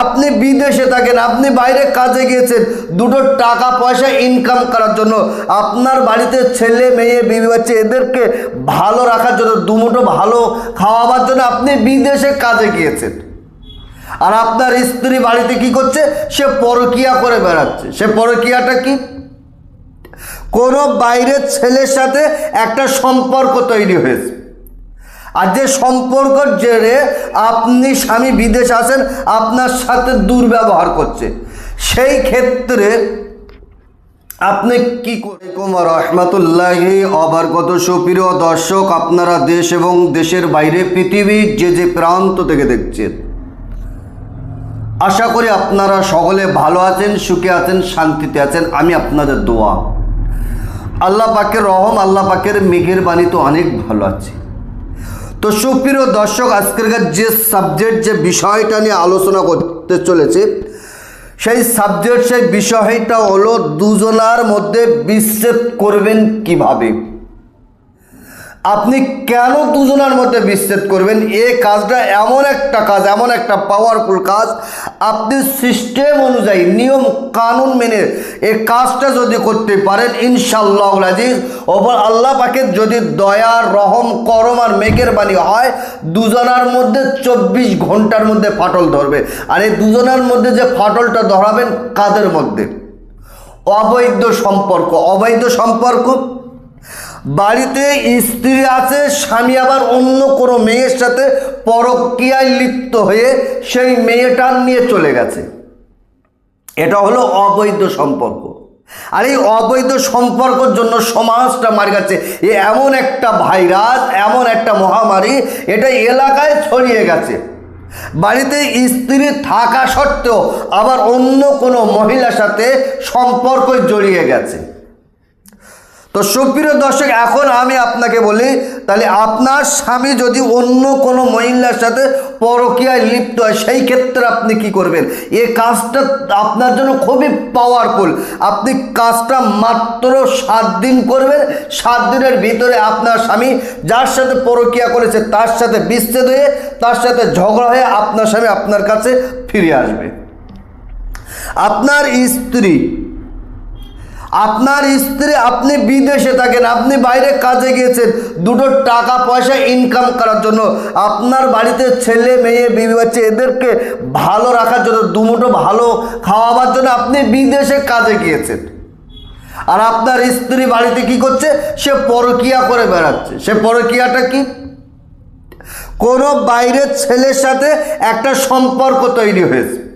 আপনি বিদেশে থাকেন, আপনি বাইরে কাজে গিয়েছেন, দুটো টাকা পয়সা ইনকাম করার জন্য আপনার বাড়িতে ছেলে, মেয়ে, বিবি বাচ্চা, এদেরকে ভালো রাখার জন্য দুমুটো ভালো খাওয়াবার জন্য আপনি বিদেশে কাজে গিয়েছেন। আর আপনার স্ত্রী বাড়িতে কি করছে? সে পরকিয়া করে বেড়াচ্ছে। সে পরকিয়াটা কি? কোনো বাইরের ছেলের সাথে একটা সম্পর্ক তৈরি হয়েছে। আর যে সম্পর্কর জেরে আপনি স্বামী বিদেশ আছেন, আপনার সাথে দুর্ব্যবহার করছে। সেই ক্ষেত্রে আপনি কি করবেন রহমতুল্লাহি, অবরগত সুপ্রিয় দর্শক, আপনারা দেশ এবং দেশের বাইরে পৃথিবীর যে যে প্রান্ত থেকে দেখছেন, আশা করি আপনারা সকলে ভালো আছেন, সুখে আছেন, শান্তিতে আছেন। আমি আপনাদের দোয়া। আল্লাহ পাকের রহম, আল্লাহ পাকের মেঘের বাণী তো অনেক ভালো আছে। তো সুপ্রিয় দর্শক আজকেরকার যে সাবজেক্ট যে বিষয়টা নিয়ে আলোচনা করতে চলেছে, সেই সাবজেক্ট সেই বিষয়টা হলো দুজনার মধ্যে বিচ্ছেদ করবেন কীভাবে? আপনি কেন দুজনের মধ্যে বিচ্ছেদ করবেন? এ কাজটা এমন একটা কাজ, এমন একটা পাওয়ারফুল কাজ। আপনি সিস্টেম অনুযায়ী, নিয়ম, কানুন মেনে এই কাজটা যদি করতে পারেন ইনশাল্লাহ আজিজ, ওপর আল্লাহ পাকের যদি দয়া, রহম, করম আর মেঘের বাণী হয়, দুজনার মধ্যে চব্বিশ ঘণ্টার মধ্যে ফাটল ধরবে। আর এই দুজনের মধ্যে যে ফাটলটা ধরাবেন, কাদের মধ্যে? অবৈধ সম্পর্ক অবৈধ সম্পর্ক। বাড়িতে স্ত্রী আছে, স্বামী আবার অন্য কোনো মেয়ের সাথে পরক্রিয়ায় লিপ্ত হয়ে সেই মেয়েটার নিয়ে চলে গেছে। এটা হলো অবৈধ সম্পর্ক। আর এই অবৈধ সম্পর্কের জন্য সমাজটা মার গেছে এ এমন একটা ভাইরাস, এমন একটা মহামারী, এটা এলাকায় ছড়িয়ে গেছে। বাড়িতে স্ত্রী থাকা সত্ত্বেও আবার অন্য কোনো মহিলার সাথে সম্পর্ক জড়িয়ে গেছে। তো সুপ্রিয় দর্শক, এখন আমি আপনাকে বলি, তাহলে আপনার স্বামী যদি অন্য কোনো মহিলার সাথে পরকীয়ায় লিপ্ত হয়, সেই ক্ষেত্রে আপনি কি করবেন? এই কাজটা আপনার জন্য খুবই পাওয়ারফুল আপনি কাজটা মাত্র সাত দিন করবেন, সাত দিনের ভিতরে আপনার স্বামী যার সাথে পরকীয়া করেছে, তার সাথে বিচ্ছেদ হয়ে, তার সাথে ঝগড়া হয়ে আপনার স্বামী আপনার কাছে ফিরে আসবে। আপনার স্ত্রী আপনার স্ত্রী, আপনি বিদেশে থাকেন, আপনি বাইরে কাজে গিয়েছেন, দুটো টাকা পয়সা ইনকাম করার জন্য, আপনার বাড়িতে ছেলে, মেয়ে, বিবি বাচ্চা, এদেরকে ভালো রাখার জন্য দুমুটো ভালো খাওয়াবার জন্য আপনি বিদেশে কাজে গিয়েছেন। আর আপনার স্ত্রী বাড়িতে কি করছে? সে পরকিয়া করে বেড়াচ্ছে। সে পরকিয়াটা কি? কোনো বাইরের ছেলের সাথে একটা সম্পর্ক তৈরি হয়েছে।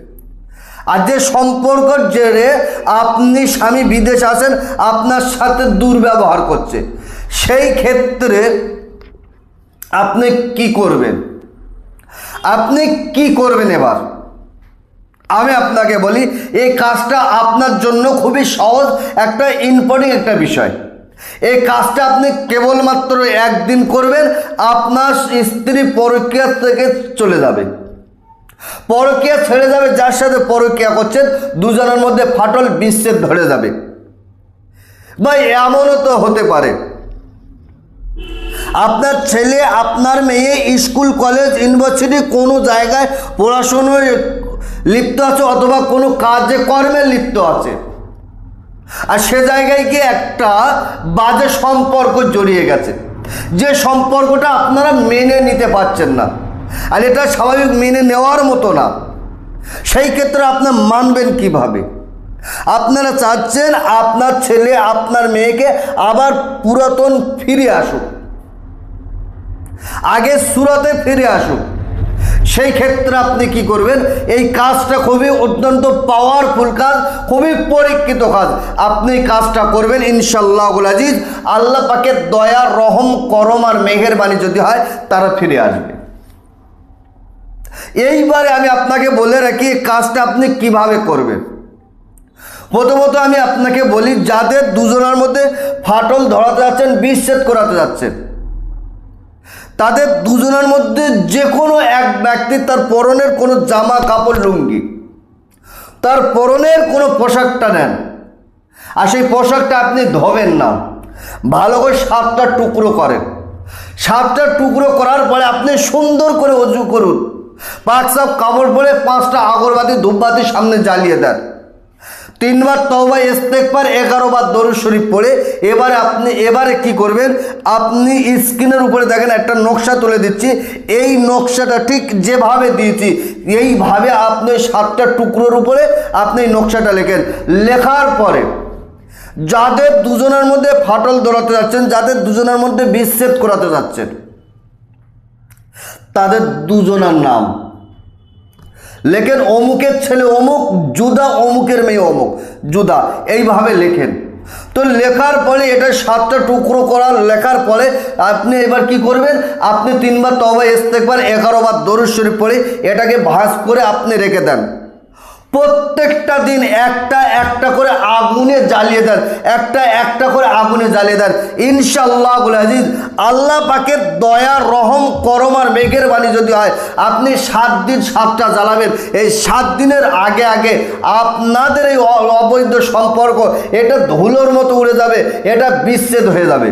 আর যে সম্পর্কর জেরে আপনি স্বামী বিদেশ আসেন আপনার সাথে দুর্ব্যবহার করছে। সেই ক্ষেত্রে আপনি কি করবেন? আপনি কি করবেন এবার? আমি আপনাকে বলি, এই কাজটা আপনার জন্য খুবই সহজ একটা ইম্পর্টেন্ট একটা বিষয়। এই কাজটা আপনি কেবলমাত্র একদিন করবেন, আপনার স্ত্রী পরীক্ষা থেকে চলে যাবে। পরকিয়া ছেড়ে যাবে, যার সাথে পরকিয়া করছেন, দুজনের মধ্যে ফাটল বিচ্ছেদ ধরে যাবে। বা এমনও তো হতে পারে। আপনার ছেলে, আপনার মেয়ে স্কুল, কলেজ, ইউনিভার্সিটি, কোনো জায়গায় পড়াশুনোয় লিপ্ত আছে অথবা কোনো কাজে, কর্মে লিপ্ত আছে? আর সে জায়গায় গিয়ে একটা বাজে সম্পর্ক জড়িয়ে গেছে। যে সম্পর্কটা আপনারা মেনে নিতে পারছেন না। আর এটা স্বাভাবিক মেনে নেওয়ার মতো না। সেই ক্ষেত্রে আপনার মানবেন কীভাবে? আপনারা চাচ্ছেন আপনার ছেলে, আপনার মেয়েকে আবার পুরাতন ফিরে আসুক। আগে সুরাতে ফিরে আসুক। সেই ক্ষেত্রে আপনি কি করবেন? এই কাজটা খুবই অত্যন্ত পাওয়ারফুল কাজ, খুবই পরীক্ষিত কাজ। আপনি কাজটা করবেন ইনশাল্লাহ আজিজ। আল্লাহ পাকের দয়া, রহম, করম আর মেঘের বাণী যদি হয়, তারা ফিরে আসবে। এইবারে আমি আপনাকে বলে রাখি কাজটা আপনি কীভাবে করবেন? প্রথমত আমি আপনাকে বলি, যাদের দুজনের মধ্যে ফাটল ধরাতে যাচ্ছেন, বিচ্ছেদ করাতে যাচ্ছেন, তাদের দুজনের মধ্যে যে কোনো এক ব্যক্তি তার পরনের কোনো জামা কাপড়, লুঙ্গি, তার পরনের কোনো পোশাকটা নেন। আর সেই পোশাকটা আপনি ধোবেন না। ভালো করে সাতটা টুকরো করেন। সাতটা টুকরো করার পরে আপনি সুন্দর করে অজু করুন। পাক সাপ কাপড় পরে পাঁচটা আগরবাতি ধূপবাতি সামনে জ্বালিয়ে দেন। তিনবার তওবা ইস্তেকবার এগারো বার দরুদ শরীফ পড়ে। এবারে আপনি, এবারে কি করবেন? আপনি স্ক্রিনের উপরে দেখেন একটা নকশা তুলে দিচ্ছি। এই নকশাটা ঠিক যেভাবে দিয়েছি, এইভাবে আপনি সাতটা টুকরোর উপরে আপনি এই নকশাটা লেখেন। লেখার পরে যাদের দুজনের মধ্যে ফাটল দৌড়াতে যাচ্ছেন, যাদের দুজনের মধ্যে বিচ্ছেদ করাতে যাচ্ছেন তাদের দুজনার নাম। লেখেন অমুকের ছেলে অমুক জুদা অমুকের মেয়ে অমুক। জুদা এইভাবে লেখেন। তো লেখার পরে এটা সাতটা টুকরো করা, লেখার পরে আপনি এবার কি করবেন? আপনি তিনবার তবা ইস্তেকবার, এগারো বার দরুদ শরীফ পড়ে এটাকে ভাঁজ করে আপনি রেখে দেন। প্রত্যেকটা দিন একটা একটা করে আগুনে জ্বালিয়ে দেন, একটা একটা করে আগুনে জ্বালিয়ে দেন। ইনশাল্লাহ আজিজ, আল্লাহ পাকের দয়া, রহম, করম আর মেঘের বাণী যদি হয়, আপনি সাত দিন সাতটা জ্বালাবেন। এই সাত দিনের আগে আগে আপনাদের এই অবৈধ সম্পর্ক, এটা ধুলোর মতো উড়ে যাবে, এটা বিচ্ছেদ হয়ে যাবে।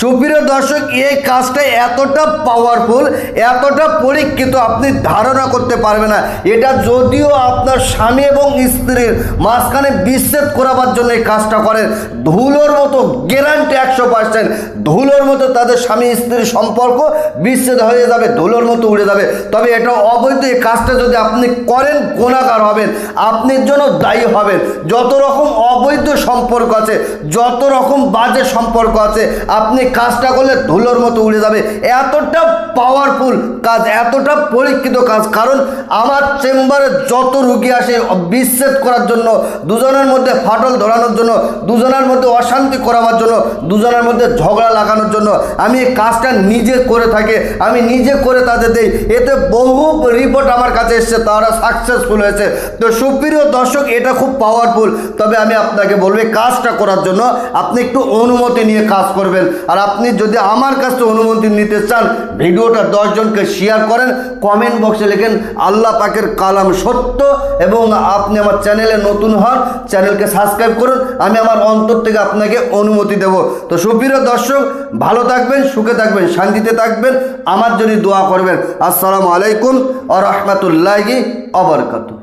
সুপ্রিয় দর্শক এই কাজটা এতটা পাওয়ারফুল এতটা পরীক্ষিত, আপনি ধারণা করতে পারবে না। এটা যদিও আপনার স্বামী এবং স্ত্রীর মাঝখানে বিচ্ছেদ করাবার জন্য এই কাজটা করেন। ধুলোর মতো গ্যারান্টি একশো পার্সেন্ট ধুলোর মতো তাদের স্বামী স্ত্রীর সম্পর্ক বিচ্ছেদ হয়ে যাবে, ধুলোর মতো উড়ে যাবে। তবে এটা অবৈধ, এই কাজটা যদি আপনি করেন গুণাকার হবেন আপনির জন্য দায়ী হবেন। যত রকম অবৈধ সম্পর্ক আছে, যত রকম বাজে সম্পর্ক আছে, আপনি কাজটা করলে ধুলোর মতো উড়ে যাবে। এতটা পাওয়ারফুল কাজ, এতটা পরীক্ষিত কাজ। কারণ আমার চেম্বারে যত রুগী আসে, বিচ্ছেদ করার জন্য, দুজনের মধ্যে ফাটল ধরানোর জন্য, দুজনের মধ্যে অশান্তি করাবার জন্য, দুজনের মধ্যে ঝগড়া লাগানোর জন্য, আমি এই কাজটা নিজে করে থাকি, আমি নিজে করে তাদের দেই। এতে বহু রিপোর্ট আমার কাছে এসছে, তারা সাকসেসফুল হয়েছে। তো সুপ্রিয় দর্শক, এটা খুব পাওয়ারফুল তবে আমি আপনাকে বলব কাজটা করার জন্য আপনি একটু অনুমতি নিয়ে কাজ করবেন। আর আপনি যদি আমার কাছ থেকে অনুমতি নিতে চান, ভিডিওটা দশজনকে শেয়ার করেন কমেন্ট বক্সে লেখেন, আল্লাহ পাকের কালাম সত্য এবং আপনি আমার চ্যানেলে নতুন হন চ্যানেলকে সাবস্ক্রাইব করুন, আমি আমার অন্তর থেকে আপনাকে অনুমতি দেব। তো সুপ্রিয় দর্শক, ভালো থাকবেন, সুখে থাকবেন, শান্তিতে থাকবেন, আমার জন্য দোয়া করবেন। আসসালামু আলাইকুম আ রহমতুল্লাহি অবরকাতু